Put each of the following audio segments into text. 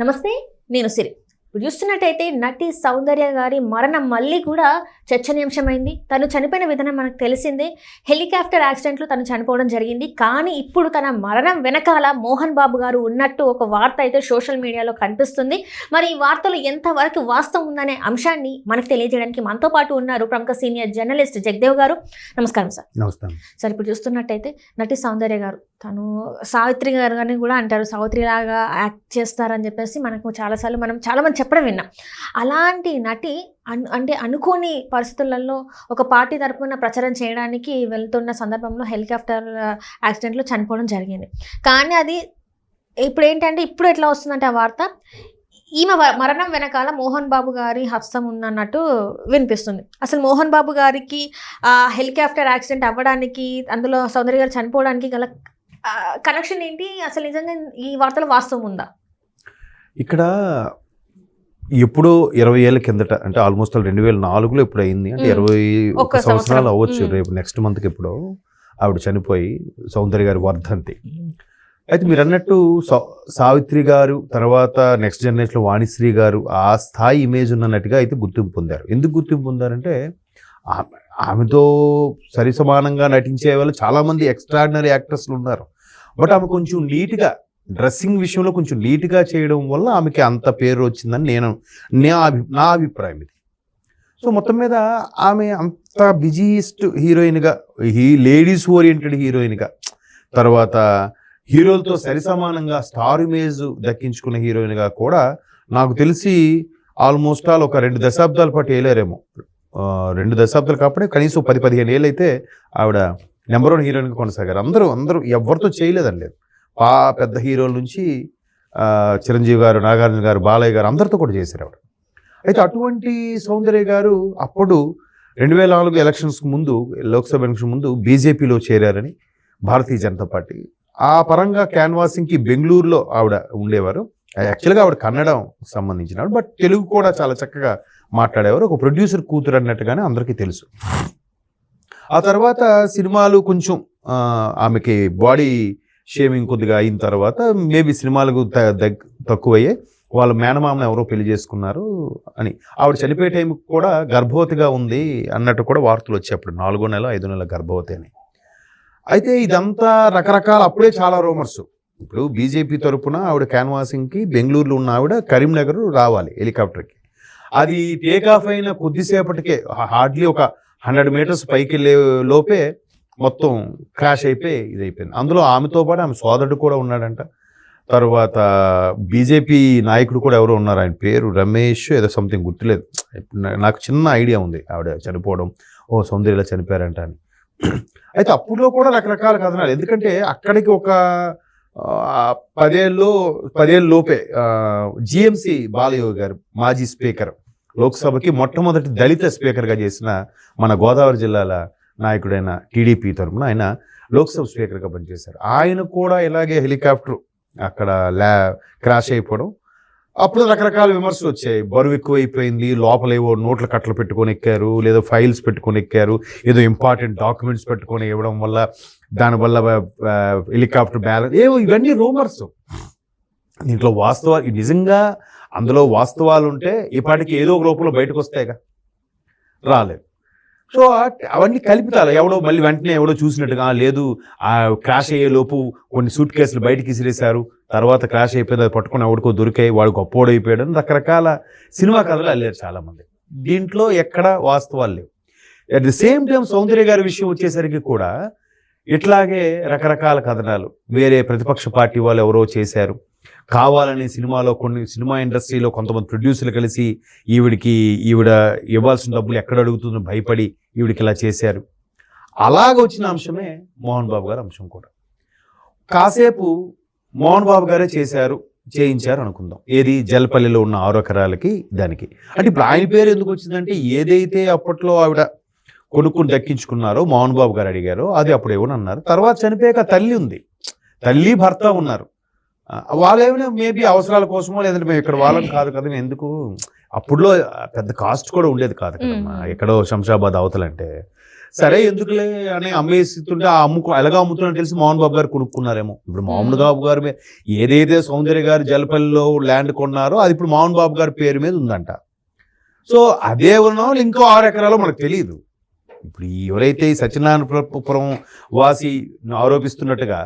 నమస్తే నేను సిరి. ఇప్పుడు చూస్తున్నట్టయితే నటి సౌందర్య గారి మరణం మళ్ళీ కూడా చర్చనీయాంశమైంది. తను చనిపోయిన విధానం మనకు తెలిసిందే. హెలికాప్టర్ యాక్సిడెంట్లో తను చనిపోవడం జరిగింది. కానీ ఇప్పుడు తన మరణం వెనకాల మోహన్ బాబు గారు ఉన్నట్టు ఒక వార్త అయితే సోషల్ మీడియాలో కనిపిస్తుంది. మరి ఈ వార్తలో ఎంతవరకు వాస్తవం ఉందనే అంశాన్ని మనకు తెలియజేయడానికి మనతో పాటు ఉన్నారు ప్రముఖ సీనియర్ జర్నలిస్ట్ జగదేవ్ గారు. నమస్కారం సార్. నమస్తే సార్ ఇప్పుడు చూస్తున్నట్టయితే నటి సౌందర్య గారు తను సావిత్రి గారు అని కూడా అంటారు. సావిత్రి లాగా యాక్ట్ చేస్తారని చెప్పేసి మనకు చాలాసార్లు మనం చాలామంది చెప్పడం విన్నా. అలాంటి నటి అన్ అంటే అనుకోని పరిస్థితులలో ఒక పార్టీ తరపున ప్రచారం చేయడానికి వెళ్తున్న సందర్భంలో హెలికాప్టర్ యాక్సిడెంట్లో చనిపోవడం జరిగింది. కానీ అది ఇప్పుడు ఏంటంటే ఇప్పుడు ఎట్లా వస్తుందంటే ఆ వార్త ఈమె మరణం వెనకాల మోహన్ బాబు గారి హస్తం ఉందన్నట్టు వినిపిస్తుంది. అసలు మోహన్ బాబు గారికి ఆ హెలికాప్టర్ యాక్సిడెంట్ అవ్వడానికి అందులో సౌందర్య గారు చనిపోవడానికి గల కనెక్షన్ ఏంటి? అసలు నిజంగా ఈ వార్తలు వాస్తవం ఉందా? ఇక్కడ ఎప్పుడో ఇరవై ఏళ్ళ కిందట అంటే ఆల్మోస్ట్ రెండు వేల నాలుగులో ఇప్పుడు అయింది అంటే. ఇరవై ఒక సంవత్సరాలు సంవత్సరం. అవ్వచ్చు. రేపు నెక్స్ట్ మంత్కి ఎప్పుడో ఆవిడ చనిపోయి సౌందర్య గారి వర్ధంతి అయితే మీరు అన్నట్టు సావిత్రి గారు తర్వాత నెక్స్ట్ జనరేషన్ వాణిశ్రీ గారు ఆ స్థాయి ఇమేజ్ ఉన్న నటిగా అయితే గుర్తింపు పొందారు ఎందుకు గుర్తింపు పొందారంటే ఆమె ఆమెతో సరి సమానంగా నటించే వాళ్ళు చాలామంది ఎక్స్ట్రాడినరీ యాక్టర్స్లు ఉన్నారు బట్ ఆమె కొంచెం నీట్గా డ్రెస్సింగ్ విషయంలో కొంచెం లీట్గా చేయడం వల్ల ఆమెకి అంత పేరు వచ్చిందని నేను నా అభి నా అభిప్రాయం ఇది. సో మొత్తం మీద ఆమె అంత బిజీయెస్ట్ హీరోయిన్గా హీ లేడీస్ ఓరియంటెడ్ హీరోయిన్గా తర్వాత హీరోలతో సరిసమానంగా స్టార్ ఇమేజ్ దక్కించుకున్న హీరోయిన్గా కూడా నాకు తెలిసి ఆల్మోస్ట్ ఆల్ ఒక రెండు దశాబ్దాల పాటు వేయలేరేమో రెండు దశాబ్దాలు కాకపోతే కనీసం పది పదిహేను ఏళ్ళు అయితే ఆవిడ నెంబర్ వన్ హీరోయిన్గా కొనసాగారు. అందరూ అందరూ ఎవరితో చేయలేదండి పా పెద్ద హీరోల నుంచి చిరంజీవి గారు నాగార్జున గారు బాలయ్య గారు అందరితో కూడా చేశారు ఆవిడ. అయితే అటువంటి సౌందర్య గారు అప్పుడు రెండు వేల నాలుగు ఎలక్షన్స్కి ముందు లోక్సభ ఎలక్షన్ ముందు బీజేపీలో చేరారని భారతీయ జనతా పార్టీ. ఆ పరంగా క్యాన్వాసింగ్కి బెంగళూరులో ఆవిడ ఉండేవారు. యాక్చువల్గా ఆవిడ కన్నడం సంబంధించిన బట్ తెలుగు కూడా చాలా చక్కగా మాట్లాడేవారు. ఒక ప్రొడ్యూసర్ కూతురు అన్నట్టుగానే అందరికీ తెలుసు. ఆ తర్వాత సినిమాలు కొంచెం ఆమెకి బాడీ షేవింగ్ కొద్దిగా అయిన తర్వాత మేబీ సినిమాలకు దగ్- తక్కువయ్యే వాళ్ళ మేనమామను ఎవరో పెళ్ళి చేసుకున్నారు అని. ఆవిడ చనిపోయే టైంకి కూడా గర్భవతిగా ఉంది అన్నట్టు కూడా వార్తలు వచ్చేప్పుడు నాలుగో నెల ఐదో నెల గర్భవతి అని. అయితే ఇదంతా రకరకాల అప్పుడే చాలా రూమర్స్. ఇప్పుడు బీజేపీ తరపున ఆవిడ క్యాన్వాసింగ్కి బెంగళూరులో ఉన్న ఆవిడ కరీంనగర్ రావాలి హెలికాప్టర్కి. అది టేక్ ఆఫ్ అయిన కొద్దిసేపటికే హార్డ్లీ ఒక హండ్రెడ్ మీటర్స్ పైకి వెళ్ళే లోపే మొత్తం క్రాష్ అయిపోయి ఇది అయిపోయింది అందులో ఆమెతో పాటు ఆమె సోదరుడు కూడా ఉన్నాడంట. తర్వాత బీజేపీ నాయకుడు కూడా ఎవరో ఉన్నారు. ఆయన పేరు రమేష్ ఏదో సంథింగ్ గుర్తులేదు. నాకు చిన్న ఐడియా ఉంది. ఆవిడ చనిపోవడం. ఓ సౌందర్యలా చనిపోయారంట అని. అయితే అప్పుడులో కూడా రకరకాల కథనాలు. ఎందుకంటే అక్కడికి ఒక పదేళ్ళు పదేళ్ళ లోపే జిఎంసి బాలయోగి గారు మాజీ స్పీకర్ లోక్సభకి మొట్టమొదటి దళిత స్పీకర్గా చేసిన మన గోదావరి జిల్లాల నాయకుడైన టీడీపీ తరఫున ఆయన లోక్సభ స్పీకర్గా పనిచేశారు. ఆయన కూడా ఇలాగే హెలికాప్టర్ అక్కడ ల్యా క్రాష్ అయిపోవడం అప్పుడు రకరకాల విమర్శలు వచ్చాయి. బరువు ఎక్కువైపోయింది లోపల ఏవో నోట్ల కట్టలు పెట్టుకొని ఎక్కారు లేదా ఫైల్స్ పెట్టుకొని ఎక్కారు ఏదో ఇంపార్టెంట్ డాక్యుమెంట్స్ పెట్టుకొని ఇవ్వడం వల్ల దానివల్ల హెలికాప్టర్ బ్యాలెన్స్ ఏవో ఇవన్నీ రూమర్స్. దీంట్లో వాస్తవాలు నిజంగా అందులో వాస్తవాలు ఉంటే ఇప్పటికి ఏదో ఒక రూపంలో బయటకు వస్తాయిగా రాలేదు. సో అవన్నీ కల్పితాలు. ఎవడో మళ్ళీ వెంటనే ఎవడో చూసినట్టుగా లేదు ఆ క్రాష్ అయ్యే లోపు కొన్ని సూట్ కేసులు బయటికి విసిరేశారు తర్వాత క్రాష్ అయిపోయింది అది పట్టుకుని ఎవడికో దొరికాయి వాడు గొప్పోడు అయిపోయాడు అని రకరకాల సినిమా కథలు అల్లారు చాలామంది. దీంట్లో ఎక్కడ వాస్తవాలు లేవు. At the same time Soundarya గారి విషయం వచ్చేసరికి కూడా ఇట్లాగే రకరకాల కథనాలు. వేరే ప్రతిపక్ష పార్టీ వాళ్ళు ఎవరో చేశారు. కావాలని సినిమాలో కొన్ని సినిమా ఇండస్ట్రీలో కొంతమంది ప్రొడ్యూసర్లు కలిసి ఈవిడికి ఈవిడ ఇవ్వాల్సిన డబ్బులు ఎక్కడ అడుగుతుందో భయపడి ఈవిడికి ఇలా చేశారు. అలాగ వచ్చిన అంశమే మోహన్ బాబు గారి అంశం కూడా. కాసేపు మోహన్ బాబు గారే చేశారు చేయించారు అనుకుందాం. ఏది? జలపల్లిలో ఉన్న ఆరోకరాలకి దానికి. అంటే ఇప్పుడు ఆయన పేరు ఎందుకు వచ్చిందంటే ఏదైతే అప్పట్లో ఆవిడ కొనుక్కుని దక్కించుకున్నారో మోహన్ బాబు గారు అడిగారో అది అప్పుడు ఏమని అన్నారు. తర్వాత చనిపోయాక తల్లి ఉంది. తల్లి భర్త ఉన్నారు. వాళ్ళేమైనా మేబీ అవసరాల కోసమో లేదంటే మేము ఇక్కడ వాళ్ళం కాదు కదా మేము ఎందుకు? అప్పుడులో పెద్ద కాస్ట్ కూడా ఉండేది కాదు కదమ్మా. మ్మ్. ఎక్కడో శంషాబాద్ అవతలంటే. సరే ఎందుకులే అని అమ్మేస్తుంటే ఆ అమ్ముకో ఎలాగో అమ్ముతున్నా తెలిసి మోహన్ బాబు గారు కొనుక్కున్నారేమో. ఇప్పుడు మోహన్ బాబు గారి ఏదైతే సౌందర్య గారు జలపల్లిలో ల్యాండ్ కొన్నారో అది ఇప్పుడు మోహన్ బాబు గారి పేరు మీద ఉందంట. సో అదే ఉన్న ఇంకో ఆరు ఎకరాలు మనకు తెలియదు ఇప్పుడు ఎవరైతే ఈ సత్యనారాయణపురం వాసి ఆరోపిస్తున్నట్టుగా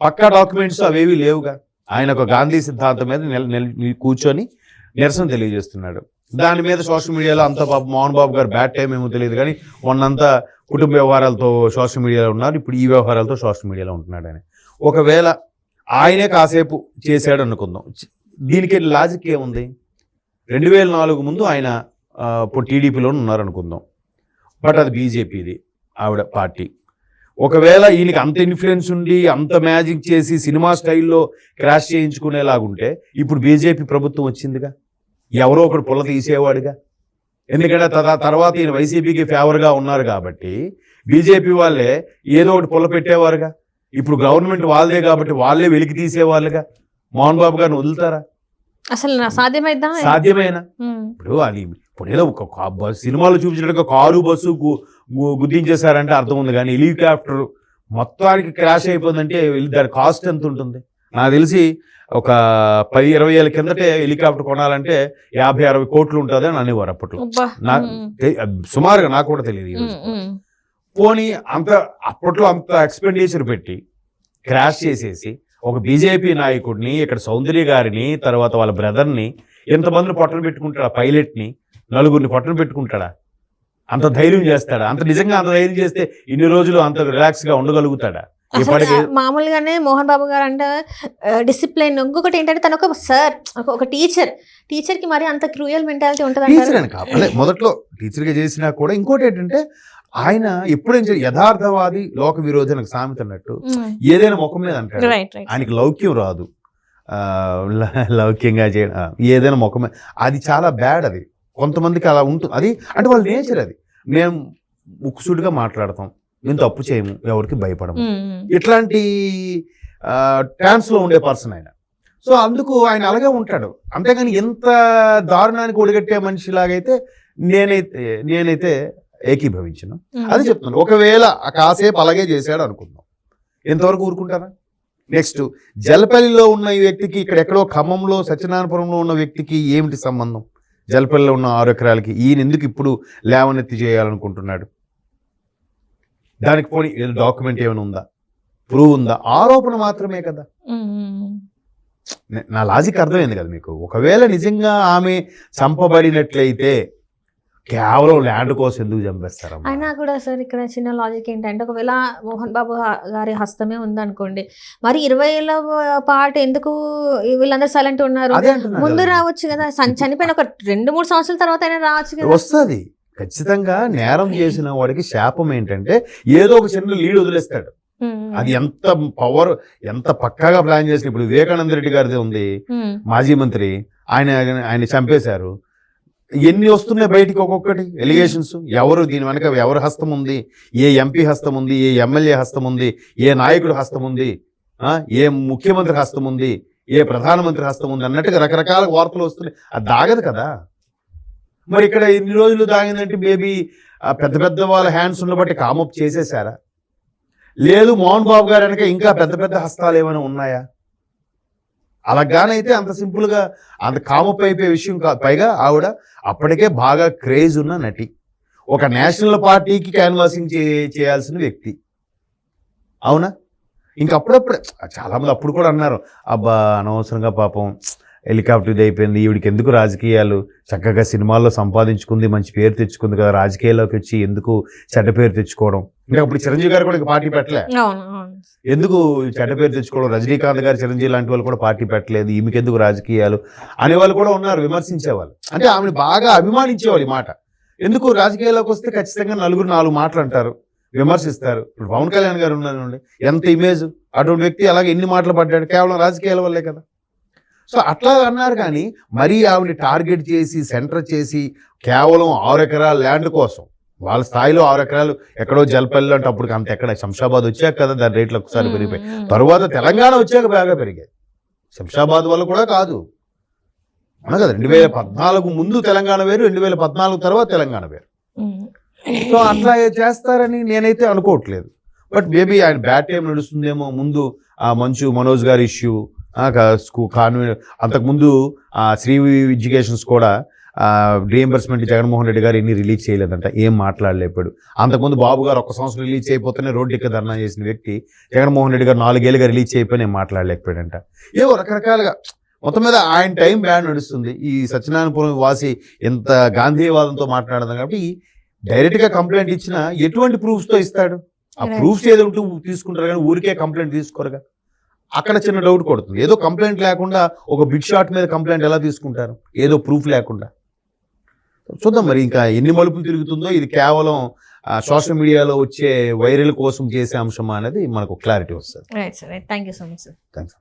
పక్కా డాక్యుమెంట్స్ అవేవి లేవుగా. ఆయన ఒక గాంధీ సిద్ధాంతం మీద కూర్చొని నిరసన తెలియజేస్తున్నాడు. దాని మీద సోషల్ మీడియాలో అంత పాప మోహన్ బాబు గారు బ్యాడ్ టైం ఏమో తెలియదు కానీ మొన్నంతా కుటుంబ వ్యవహారాలతో సోషల్ మీడియాలో ఉన్నారు. ఇప్పుడు ఈ వ్యవహారాలతో సోషల్ మీడియాలో ఉంటున్నాడు ఆయన. ఒకవేళ ఆయనే కాసేపు చేశాడు అనుకుందాం. దీనికి లాజిక్ ఏముంది? రెండు వేల నాలుగు ముందు ఆయన ఇప్పుడు టీడీపీలో ఉన్నారు అనుకుందాం బట్ అది బీజేపీది ఆవిడ పార్టీ. ఒకవేళ ఈయనకి అంత ఇన్ఫ్లుయెన్స్ ఉండి అంత మ్యాజిక్ చేసి సినిమా స్టైల్లో క్రాష్ చేయించుకునేలాగుంటే ఇప్పుడు బీజేపీ ప్రభుత్వం వచ్చిందిగా? ఎవరో ఒకడు పుల్ల తీసేవాడుగా? ఎందుకంటే తదా తర్వాత ఈయన వైసీపీకి ఫేవర్గా ఉన్నారు కాబట్టి బీజేపీ వాళ్ళే ఏదో ఒకటి పుల్ల పెట్టేవారుగా? ఇప్పుడు గవర్నమెంట్ వాళ్ళదే కాబట్టి వాళ్ళే వెలికి తీసేవాళ్ళుగా? మోహన్ బాబు గారిని వదులుతారా? అసలు నా సాధ్యమైద్దా సాధ్యమేనా. ఇప్పుడు అది ఇప్పుడు ఏదో ఒక సినిమాలో చూపించినట్టుగా కారు బస్సు గు- గు- గుద్దించేశారంటే అర్థం ఉంది కానీ హెలికాప్టర్ మొత్తానికి క్రాష్ అయిపోయిందంటే దాని కాస్ట్ ఎంత ఉంటుంది నాకు తెలిసి ఒక పది ఇరవై ఏళ్ళ కిందటే హెలికాప్టర్ కొనాలంటే యాభై అరవై కోట్లు ఉంటుంది అని అనేవారు అప్పట్లో అబ్బా. నా ఉమ్. తె- సుమారుగా నాకు కూడా తెలియదు. పోనీ అంత అప్పట్లో అంత ఎక్స్పెండిచర్ పెట్టి క్రాష్ చేసేసి ఒక బీజేపీ నాయకుడిని ఇక్కడ సౌందర్య గారిని తర్వాత వాళ్ళ బ్రదర్ని ఎంతమందిని పొట్టన పెట్టుకుంటాడా పైలట్ని నలుగురిని పొట్టన పెట్టుకుంటాడా? అంత ధైర్యం చేస్తాడా? అంత నిజంగా అంత ధైర్యం చేస్తే ఇన్ని రోజులు అంత రిలాక్స్గా ఉండగలుగుతాడా మామూలుగానే మోహన్ బాబు గారు అంటే డిసిప్లిన్. ఇంకొకటి ఏంటంటే తను ఒక సార్ ఒక టీచర్ టీచర్. కి మరి అంత క్రూయల్ మెంటాలిటీ ఉంటుంది టీచర్ అని కాదు. మొదట్లో టీచర్గా చేసినా కూడా ఇంకోటి ఏంటంటే ఆయన ఎప్పుడైనా సరే యథార్థవాది లోక విరోధి అని ఒక సామెత అన్నట్టు ఏదైనా ముఖం మీద అంటాడు. ఆయనకి లౌక్యం రాదు. లౌక్యంగా చేయడం ఏదైనా ముఖమే అది చాలా బ్యాడ్ అది. కొంతమందికి అలా ఉంటుంది అది అంటే వాళ్ళ నేచర్ అది. మేము ముక్కుసూటిగా మాట్లాడతాం. మేము తప్పు చేయము. ఎవరికి భయపడము. ఇట్లాంటి లో ఉండే పర్సన్ ఆయన. సో అందుకు ఆయన అలాగే ఉంటాడు. అంతేగాని ఎంత దారుణానికి ఒడిగట్టే మనిషిలాగైతే నేనైతే నేనైతే ఏకీభవించను. అది చెప్తున్నాను. ఒకవేళ కాసేపు అలాగే చేశాడు అనుకుందాం. ఎంతవరకు ఊరుకుంటారా? నెక్స్ట్ జలపల్లిలో ఉన్న ఈ వ్యక్తికి ఇక్కడ ఎక్కడో ఖమ్మంలో సత్యనారాయణపురంలో ఉన్న వ్యక్తికి ఏమిటి సంబంధం? జలపల్లిలో ఉన్న ఆరు ఎకరాలకి ఈయన ఎందుకు ఇప్పుడు లేవనెత్తి చేయాలనుకుంటున్నాడు? దానికి పోనీ ఏదో డాక్యుమెంట్ ఏమైనా ఉందా? ప్రూవ్ ఉందా? ఆరోపణ మాత్రమే కదా. నే- నా లాజిక్ అర్థమైంది కదా మీకు. ఒకవేళ నిజంగా ఆమె చంపబడినట్లయితే కేవలం ల్యాండ్ కోసం ఎందుకు చంపేస్తారమ్మా? అయినా కూడా సార్ ఇక్కడ చిన్న లాజిక్ ఏంటంటే ఒకవేళ మోహన్ బాబు గారి హస్తమే ఉందనుకోండి మరి ఇరవై ఏళ్ళ పాటు ఎందుకు వీళ్ళందరూ సైలెంట్ ఉన్నారు? ముందు. రావచ్చు కదా. చనిపోయిన ఒక రెండు మూడు సంవత్సరాల తర్వాత అయినా రావచ్చు కదా. వస్తుంది. ఖచ్చితంగా నేరం చేసిన వాడికి శాపం ఏంటంటే ఏదో ఒక చిన్న లీడ్ వదిలేస్తాడు. అది ఎంత పవర్ ఎంత పక్కాగా ప్లాన్ చేసిన ఇప్పుడు వివేకానంద రెడ్డి గారిది ఉంది. మాజీ మంత్రి ఆయన ఆయన చంపేశారు. ఎన్ని వస్తున్నాయి బయటికి ఒక్కొక్కటి? ఎలిగేషన్స్ ఎవరు దీని వెనక ఎవరి హస్తం ఉంది? ఏ ఎంపీ హస్తం ఉంది? ఏ ఎమ్మెల్యే హస్తం ఉంది? ఏ నాయకుడు హస్తం ఉంది? ఏ ముఖ్యమంత్రి హస్తం ఉంది? ఏ ప్రధానమంత్రి హస్తం ఉంది? అన్నట్టుగా రకరకాల వార్తలు వస్తున్నాయి. అది దాగదు కదా? మరి ఇక్కడ ఇన్ని రోజులు దాగిందంటే మేబీ పెద్ద పెద్ద వాళ్ళ హ్యాండ్స్ ఉన్న బట్టి కామప్ చేసేసారా? లేదు మోహన్ బాబు గారు వెనక ఇంకా పెద్ద పెద్ద హస్తాలు ఏమైనా ఉన్నాయా? అలాగానైతే అంత సింపుల్గా అంత కామప్ అయిపోయే విషయం కాదు. పైగా ఆవిడ అప్పటికే బాగా క్రేజ్ ఉన్న నటి. ఒక నేషనల్ పార్టీకి క్యాన్వాసింగ్ చేయాల్సిన వ్యక్తి. అవునా? ఇంక అప్పుడప్పుడు చాలా మంది అప్పుడు కూడా అన్నారు అబ్బా అనవసరంగా పాపం. హెలికాప్టర్ ఇది అయిపోయింది. ఈవిడికి ఎందుకు రాజకీయాలు? చక్కగా సినిమాల్లో సంపాదించుకుంది మంచి పేరు తెచ్చుకుంది కదా రాజకీయాల్లోకి వచ్చి ఎందుకు చెడ్డ పేరు తెచ్చుకోవడం? ఇంకా అప్పుడు చిరంజీవి గారు కూడా పార్టీ పెట్టలే? ఎందుకు చెడ్డ పేరు తెచ్చుకోవడం? రజనీకాంత్ గారు చిరంజీవి లాంటి వాళ్ళు కూడా పార్టీ పెట్టలేదు. ఈమెకి ఎందుకు రాజకీయాలు? అనే వాళ్ళు కూడా ఉన్నారు విమర్శించేవాళ్ళు. అంటే ఆమెను బాగా అభిమానించేవాళ్ళు ఈ మాట. ఎందుకు రాజకీయాల్లోకి వస్తే ఖచ్చితంగా నలుగురు నాలుగు మాటలు అంటారు విమర్శిస్తారు. ఇప్పుడు పవన్ కళ్యాణ్ గారు ఉన్నారండి. ఎంత ఇమేజ్? అటువంటి వ్యక్తి అలాగే ఎన్ని మాటలు పడ్డాడు? కేవలం రాజకీయాల వల్లే కదా. సో అట్లా అన్నారు కానీ మరీ ఆవిడని టార్గెట్ చేసి సెంటర్ చేసి కేవలం ఆరు ఎకరాల ల్యాండ్ కోసం వాళ్ళ స్థాయిలో ఆరు ఎకరాలు ఎక్కడో జలపల్లి అంటే అప్పుడు అంత ఎక్కడ శంషాబాద్ వచ్చాక కదా దాని రేట్లు ఒకసారి పెరిగిపోయి. తరువాత తెలంగాణ వచ్చాక బాగా పెరిగాయి. శంషాబాద్ వల్ల కూడా కాదు. అవునా కదా? రెండు వేల పద్నాలుగు ముందు తెలంగాణ వేరు రెండు వేల పద్నాలుగు తర్వాత తెలంగాణ వేరు. సో అట్లా చేస్తారని నేనైతే అనుకోవట్లేదు. బట్ మేబీ ఆయన బ్యాడ్ టైం నడుస్తుందేమో ముందు ఆ మంచు మనోజ్ గారి ఇష్యూ స్కూ కాన్వెంట్ అంతకుముందు శ్రీ ఎడ్యుకేషన్స్ కూడా రీఎంబర్స్మెంట్ జగన్మోహన్ రెడ్డి గారు ఎన్ని రిలీజ్ చేయలేదంట ఏం మాట్లాడలేపాడు అంతకుముందు బాబు గారు ఒక్క సంవత్సరం రిలీజ్ చేయకపోతేనే రోడ్డు ఎక్క ధర్నా చేసిన వ్యక్తి జగన్మోహన్ రెడ్డి గారు నాలుగేళ్ళుగా రిలీజ్ చేయకపోయి నేను మాట్లాడలేకపోయాడంట. ఏవో రకరకాలుగా మొత్తం మీద ఆయన టైం బ్యాడ్ నడుస్తుంది. ఈ సత్యనారాయణపురం వాసి ఎంత గాంధీవాదంతో మాట్లాడదాం కాబట్టి డైరెక్ట్గా కంప్లైంట్ ఇచ్చినా ఎటువంటి ప్రూఫ్స్తో ఇస్తాడు? ఆ. ప్రూఫ్స్ ఏదో ఉంటే తీసుకుంటారు కానీ ఊరికే కంప్లైంట్ తీసుకోరుగా. అక్కడ చిన్న డౌట్ కొడుతుంది. ఏదో కంప్లైంట్ లేకుండా ఒక బిగ్ షాట్ మీద కంప్లైంట్ ఎలా తీసుకుంటారు? ఏదో ప్రూఫ్ లేకుండా. చూద్దాం మరి ఇంకా ఎన్ని మలుపులు తిరుగుతుందో ఇది కేవలం సోషల్ మీడియాలో వచ్చే వైరల్ కోసం చేసే అంశమా అనేది మనకు క్లారిటీ వస్తుంది. Thank you so much sir thanks